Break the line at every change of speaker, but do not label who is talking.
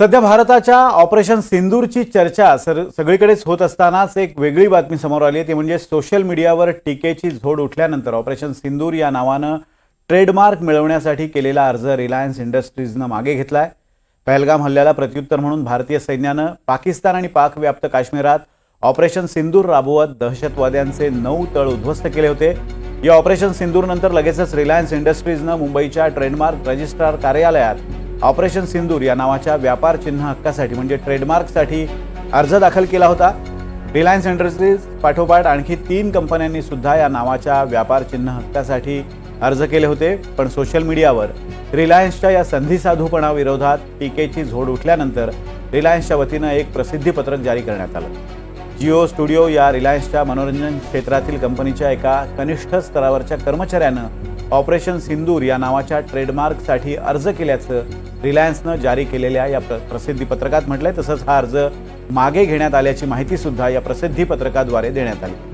सध्या भारताच्या ऑपरेशन सिंदूरची चर्चा सर सगळीकडेच होत असतानाच एक वेगळी बातमी समोर आली आहे. ती म्हणजे सोशल मीडियावर टीकेची झोड उठल्यानंतर ऑपरेशन सिंदूर या नावानं ट्रेडमार्क मिळवण्यासाठी केलेला अर्ज रिलायन्स इंडस्ट्रीजनं मागे घेतलाय. पहलगाम हल्ल्याला प्रत्युत्तर म्हणून भारतीय सैन्यानं पाकिस्तान आणि पाकव्याप्त काश्मीरात ऑपरेशन सिंदूर राबवत दहशतवाद्यांचे नऊ तळ उद्ध्वस्त केले होते. या ऑपरेशन सिंदूरनंतर लगेचच रिलायन्स इंडस्ट्रीजनं मुंबईच्या ट्रेडमार्क रजिस्ट्रार कार्यालयात ऑपरेशन सिंदूर या नावाच्या व्यापार चिन्ह हक्कासाठी म्हणजे ट्रेडमार्कसाठी अर्ज दाखल केला होता. रिलायन्स इंडस्ट्रीज पाठोपाठ आणखी तीन कंपन्यांनी सुद्धा या नावाच्या व्यापार चिन्ह हक्कासाठी अर्ज केले होते. पण सोशल मीडियावर रिलायन्सच्या या संधीसाधूपणाविरोधात टीकेची झोड उठल्यानंतर रिलायन्सच्या वतीनं एक प्रसिद्धीपत्रक जारी करण्यात आलं. जिओ स्टुडिओ या रिलायन्सच्या मनोरंजन क्षेत्रातील कंपनीच्या एका कनिष्ठ स्तरावरच्या कर्मचाऱ्यानं ऑपरेशन सिंदूर या नावाच्या ट्रेडमार्कसाठी अर्ज केल्याचं रिलायन्सनं जारी केलेल्या या प्र प्रसिद्धीपत्रकात म्हटलंय. तसंच हा अर्ज मागे घेण्यात आल्याची माहितीसुद्धा या प्रसिद्धीपत्रकाद्वारे देण्यात आली.